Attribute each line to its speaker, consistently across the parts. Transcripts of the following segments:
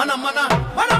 Speaker 1: மனம்
Speaker 2: மனம் மனம்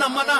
Speaker 2: மன மன